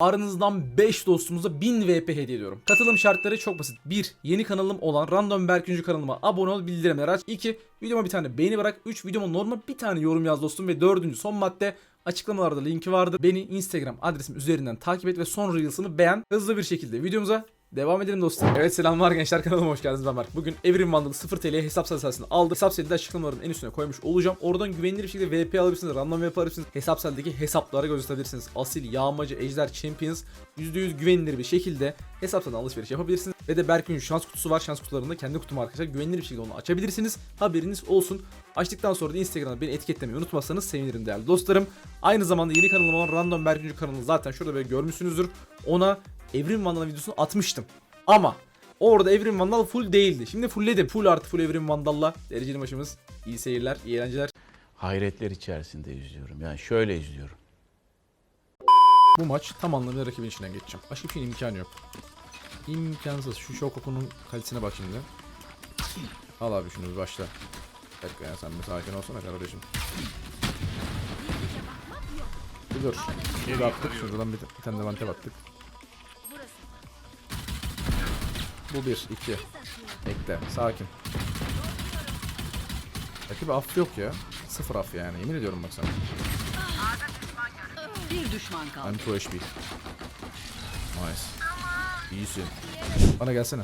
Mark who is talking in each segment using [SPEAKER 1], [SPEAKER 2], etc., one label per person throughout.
[SPEAKER 1] Aranızdan 5 dostumuza 1000 VP hediye ediyorum. Katılım şartları çok basit. 1. Yeni kanalım olan Random Berküncü kanalıma abone ol, bildirimleri aç. 2. Videoma bir tane beğeni bırak. 3. Videoma normal bir tane yorum yaz dostum. Ve 4. son madde açıklamalarda linki vardır. Beni Instagram adresim üzerinden takip et ve son Reels'ımı beğen. Hızlı bir şekilde videomuza Devam edelim dostum. Evet selamlar gençler kanalıma hoş geldiniz ben Mark. Bugün Evrim Vandal 0 TL'ye hesap sayısını aldım. Hesap sayıda açıklamaların en üstüne koymuş olacağım. Oradan güvenilir bir şekilde VP alabilirsiniz. Random VP alabilirsiniz. Hesap sayıdaki hesaplara göz atabilirsiniz. Asil, Yağmacı, Ejder, Champions %100 güvenilir bir şekilde hesap sayıdan alışveriş yapabilirsiniz. Ve de Berk'ün şans kutusu var. Şans kutularında kendi kutum arkadaşlar güvenilir bir şekilde onu açabilirsiniz. Haberiniz olsun. Açtıktan sonra da Instagram'da beni etiketlemeyi unutmazsanız sevinirim değerli dostlarım. Aynı zamanda yeni kanalım olan Random Berküncü kanalını zaten şurada böyle görmüşsünüzdür. Ona Evrim Vandal videosunu atmıştım. Ama orada Evrim Vandal full değildi. Şimdi fullledim. Full artı full Evrim Vandal'la. Dereceli maçımız. İyi seyirler, iyi eğlenceler.
[SPEAKER 2] hayretler içerisinde izliyorum. Yani şöyle izliyorum.
[SPEAKER 1] Bu maç tam anlamıyla rakibin içinden geçeceğim. Başka bir şeyin imkanı yok. İmkansız. Şu şok okunun kalitesine bak şimdi. Al abi şunu bir başla. Bir dakika ya sen bir sakin olsana kardeşim. Dur. Bir baktık. Şuradan bir, bir tane de vante baktık. Bu bir, iki. Bekle, sakin. Rakibi af yok ya. Sıfır af yani. Yemin ediyorum bak sana.
[SPEAKER 3] Bir düşman kaldı.
[SPEAKER 1] I'm 2 HP. Nice. İyisin. Bana gelsene.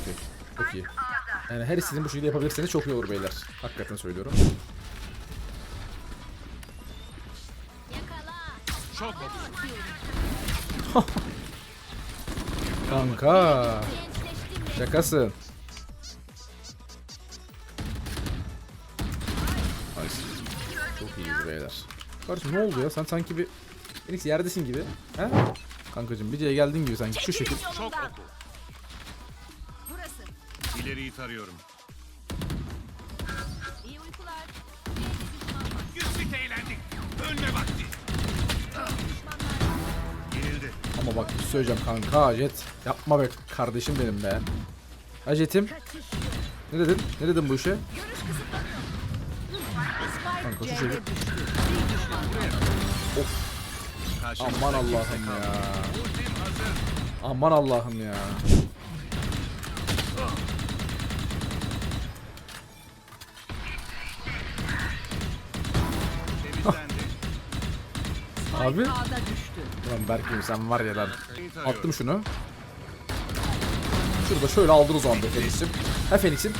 [SPEAKER 1] Okey. Çok iyi. Yani her istediğin bu şekilde yapabilirseniz çok iyi olur beyler. Hakikaten söylüyorum. Kanka. Şakasın. Nice. Çok iyiyiz beyler. Kardeşim ne oldu ya? Sen sanki bir Phoenix yerdesin gibi. He? Kankacım bir geldin gibi sanki şu şekil.
[SPEAKER 4] Çok oku. İleriyi tarıyorum.
[SPEAKER 1] Ama bak bir şey söyleyeceğim kanka Jet. Yapma be kardeşim benim be. Ha Jet'im. Ne dedin? Ne dedin bu işe? Kanka şu çocuk.
[SPEAKER 4] Karşımızda
[SPEAKER 1] Aman Allah'ım ya. Aman Allah'ım ya. Abi.
[SPEAKER 3] Düştü.
[SPEAKER 1] Lan Berk'im sen var ya lan. Attım şunu. Şurada şöyle aldın o zaman be Phoenix'im. Ha Phoenix'im.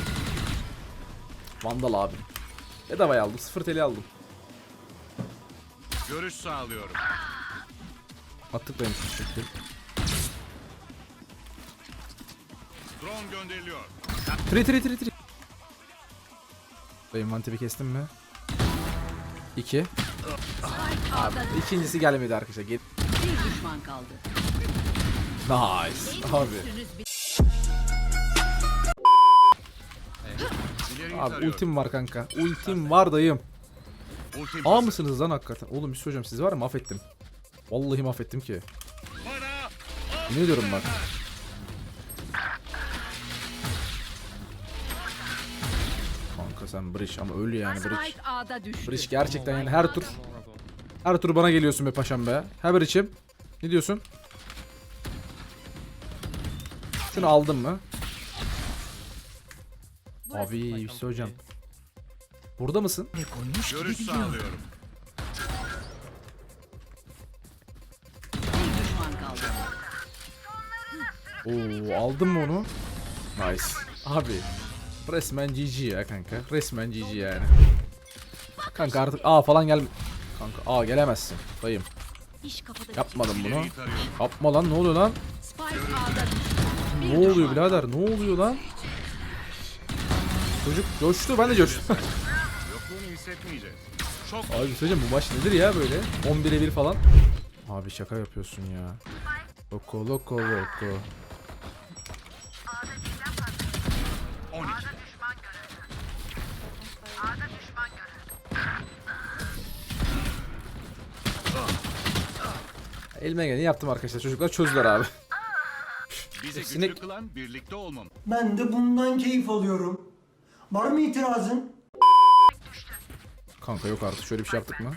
[SPEAKER 1] Vandal abi. Bedavaya aldım. 0 TL aldım.
[SPEAKER 4] Görüş sağlıyorum.
[SPEAKER 1] Attık benim şu şekil.
[SPEAKER 4] Drone gönderiliyor.
[SPEAKER 1] Tri tri tri tri. Benim mantebi kestim mi? İki.
[SPEAKER 3] Düştü.
[SPEAKER 1] İkincisi gelmedi arkadaşlar. Gel
[SPEAKER 3] Bir düşman kaldı.
[SPEAKER 1] nice. Abi. Abi ultim var kanka. Ultim var dayım. A mısınız lan hakikaten? Oğlum bir şey söyleyeceğim siz var ya mahvettim. Vallahi mahvettim ki. Ne diyorum bak. Kanka sen Brish ama öyle yani Brish. Brish gerçekten yani her tur her tur bana geliyorsun be paşam be. Haber içim. Ne diyorsun? Şunu aldın mı? Abi şey söyleyeceğim. Burada mısın?
[SPEAKER 4] görüş sağlıyorum.
[SPEAKER 3] Bir düşman kaldı.
[SPEAKER 1] Oo aldın mı onu? Nice. Abi resmen GG ya kanka. Resmen GG yani. Kanka artık A falan gel. Kanka A gelemezsin. Dayım.
[SPEAKER 3] İş kafada.
[SPEAKER 1] Yapmadım bunu.
[SPEAKER 4] İleriyi tarıyorum.
[SPEAKER 1] Yapma lan ne oluyor lan? Ne oluyor birader? Ne oluyor lan? Çocuk coştu ben de coştum. Abi söyleyeceğim bu maç nedir ya böyle? 11'e 1 falan. Abi şaka yapıyorsun ya. Loko loko loko. Elime geleni yaptım arkadaşlar. Çocuklar çözdüler abi.
[SPEAKER 4] Bizi
[SPEAKER 1] Hepsini...
[SPEAKER 4] güçlü kılan birlikte olmam.
[SPEAKER 5] Ben de bundan keyif alıyorum. Var mı itirazın?
[SPEAKER 1] Kanka yok artık. Şöyle bir şey yaptık mı?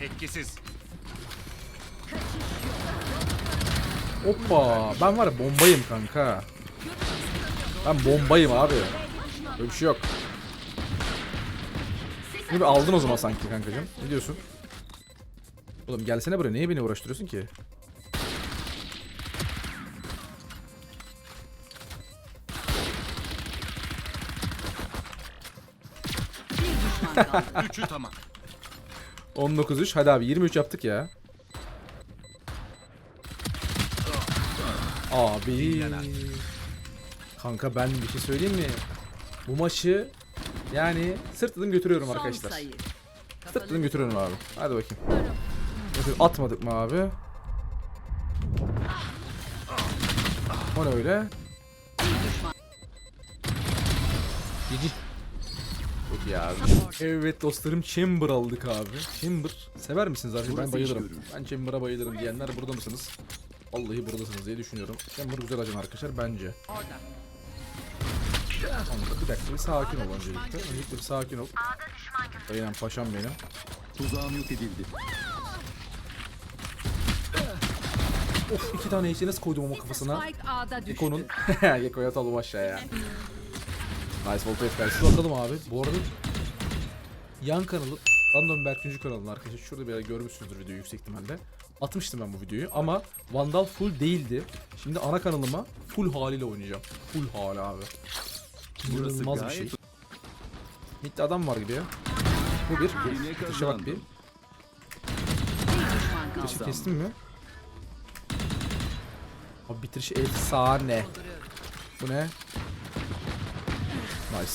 [SPEAKER 4] Etkisiz.
[SPEAKER 1] Hoppa. Ben var ya bombayım kanka. Ben bombayım abi. Öyle bir şey yok. Bunu bir aldın o zaman sanki kankacığım. Ne diyorsun? Oğlum gelsene buraya. Niye beni uğraştırıyorsun ki?
[SPEAKER 4] Üçü tamam.
[SPEAKER 1] 19-3. Hadi abi 23 yaptık ya. Abi. Kanka ben bir şey söyleyeyim mi? Bu maçı yani sırtladım götürüyorum
[SPEAKER 3] Son
[SPEAKER 1] arkadaşlar.
[SPEAKER 3] sayı.
[SPEAKER 1] Sırtladım götürüyorum abi. Hadi bakayım. Götür- Atmadık mı abi? O ne öyle? Cici. Çok iyi abi. Evet dostlarım Chamber aldık abi. Chamber sever misiniz abi? Ben bayılırım. Ben Chamber'a bayılırım diyenler burada mısınız? Vallahi buradasınız diye düşünüyorum. Chamber güzel ajan arkadaşlar bence. Kanka bir dakika bir sakin ol öncelikle. Öncelikle bir sakin ol. Aynen paşam benim.
[SPEAKER 6] Tuzağım yok edildi.
[SPEAKER 1] Of iki tane eşi nasıl koydum ama kafasına. Geko'nun. Geko'ya atalım aşağıya. Nice voltage versi bakalım abi. Bu arada yan kanalı Random Berküncü kanalının arkadaşlar şurada bir yere görmüşsünüzdür videoyu yüksek ihtimalle. Atmıştım ben bu videoyu ama Vandal full değildi. Şimdi ana kanalıma full haliyle oynayacağım. Full hali abi. İnanılmaz bir şey. Midde adam var gibi ya. Bu bir. Dışa bak bir. Dışı kestim mi? Abi bitirişi efsane. Bu ne? Nice.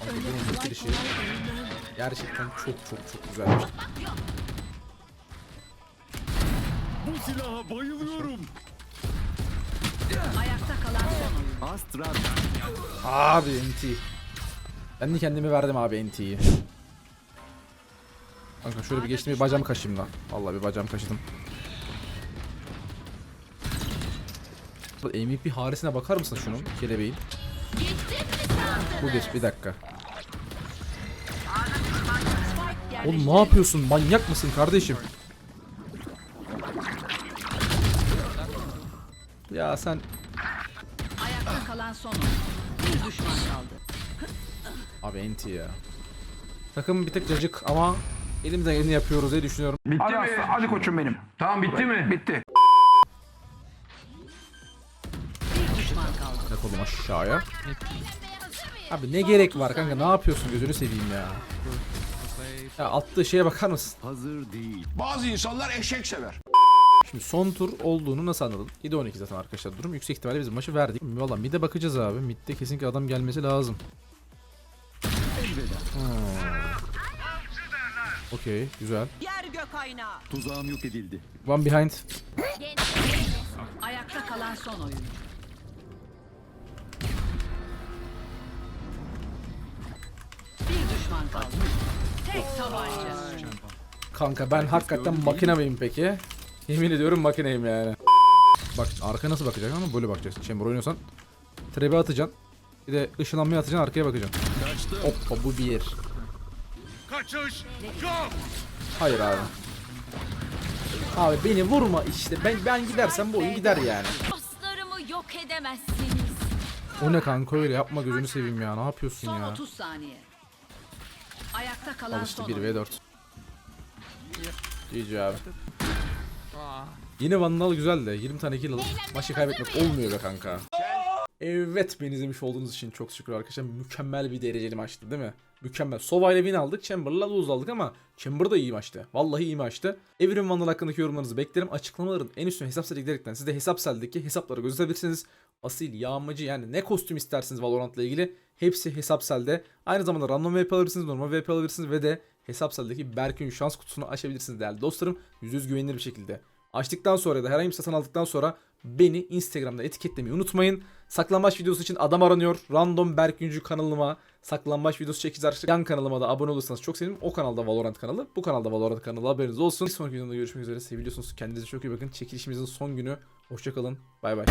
[SPEAKER 1] Abi bunun bitirişi gerçekten çok çok çok güzelmiş.
[SPEAKER 6] Bu silaha bayılıyorum.
[SPEAKER 3] Ayakta kalan son.
[SPEAKER 6] Astra
[SPEAKER 1] Abi NT. Ben de kendimi verdim abi NT'yi. Kanka şöyle bir geçtim bir bacağımı kaşıyım lan. Vallahi bir bacağımı kaşıdım. MVP harisine bakar mısın şunun kelebeğin? Bu bir, bir dakika. Oğlum ne yapıyorsun? Manyak mısın kardeşim? Ya sen
[SPEAKER 3] Ayakta kalan son. Bir düşman kaldı.
[SPEAKER 1] abi enti ya. Takım bir tek cacık ama elimizden geleni yapıyoruz diye düşünüyorum.
[SPEAKER 7] Hadi, aslan, hadi koçum benim. Tamam bitti mi? Bitti.
[SPEAKER 3] Bir düşman kaldı.
[SPEAKER 1] Bırak oğlum aşağıya. Abi ne gerek var kanka ne yapıyorsun gözünü seveyim ya. Ya attığı şeye bakar mısın?
[SPEAKER 6] hazır değil.
[SPEAKER 7] Bazı insanlar eşek sever.
[SPEAKER 1] Şimdi son tur olduğunu nasıl anladın? 7-12 zaten arkadaşlar durum. Yüksek ihtimalle biz maçı verdik. Valla mid'e bakacağız abi. Mid'de kesinlikle adam gelmesi lazım.
[SPEAKER 6] Elveda.
[SPEAKER 1] Okey güzel.
[SPEAKER 3] Yer gök aynağı.
[SPEAKER 6] Tuzağım yok edildi.
[SPEAKER 1] One behind.
[SPEAKER 3] Ayakta kalan son oyun. Bir düşman kaldı. Tek tabanca.
[SPEAKER 1] Kanka ben hakikaten makine miyim peki? Yemin ediyorum makineyim yani. Bak arka nasıl bakacak ama böyle bakacaksın. Chamber oynuyorsan trebe atacaksın. Bir de ışınlanmaya atacaksın arkaya bakacaksın.
[SPEAKER 6] Kaçtı.
[SPEAKER 1] Hoppa bu bir.
[SPEAKER 4] Kaçış yok.
[SPEAKER 1] Hayır abi. Abi beni vurma işte. Ben ben gidersem bu oyun gider yani.
[SPEAKER 8] Dostlarımı yok edemezsiniz.
[SPEAKER 1] O ne kanka öyle yapma gözünü seveyim ya. Ne yapıyorsun
[SPEAKER 3] Son
[SPEAKER 1] ya?
[SPEAKER 3] 30 saniye. Ayakta kalan
[SPEAKER 1] Al işte
[SPEAKER 3] son
[SPEAKER 1] 1
[SPEAKER 3] oyun.
[SPEAKER 1] v 4. GG abi. Yine Vandal güzel de 20 tane kill alıp maçı kaybetmek olmuyor be kanka. Evet beni izlemiş olduğunuz için çok şükür arkadaşlar. Mükemmel bir dereceli maçtı değil mi? Mükemmel. Sova ile win aldık. Chamber'la lose aldık ama Chamber da iyi maçtı. Vallahi iyi maçtı. Evrim Vandal hakkındaki yorumlarınızı beklerim. Açıklamaların en üstüne hesap site giderekten siz de hesap seldeki hesapları gözetebilirsiniz. Asil, yağmacı yani ne kostüm isterseniz Valorant'la ilgili hepsi hesap selde. Aynı zamanda random VP alabilirsiniz, normal VP alabilirsiniz ve de hesap seldeki Berkün şans kutusunu açabilirsiniz değerli dostlarım. %100 güvenilir bir şekilde. Açtıktan sonra da herhangi bir satın aldıktan sonra beni Instagram'da etiketlemeyi unutmayın. Saklambaç videosu için adam aranıyor. Random Berküncü kanalıma saklambaç videosu arkadaşlar. Yan kanalıma da abone olursanız çok sevinirim. O kanalda Valorant kanalı. Bu kanalda Valorant kanalı haberiniz olsun. Bir sonraki videoda görüşmek üzere. Seviliyorsunuz. Kendinize çok iyi bakın. Çekilişimizin son günü. Hoşçakalın. Bay bay.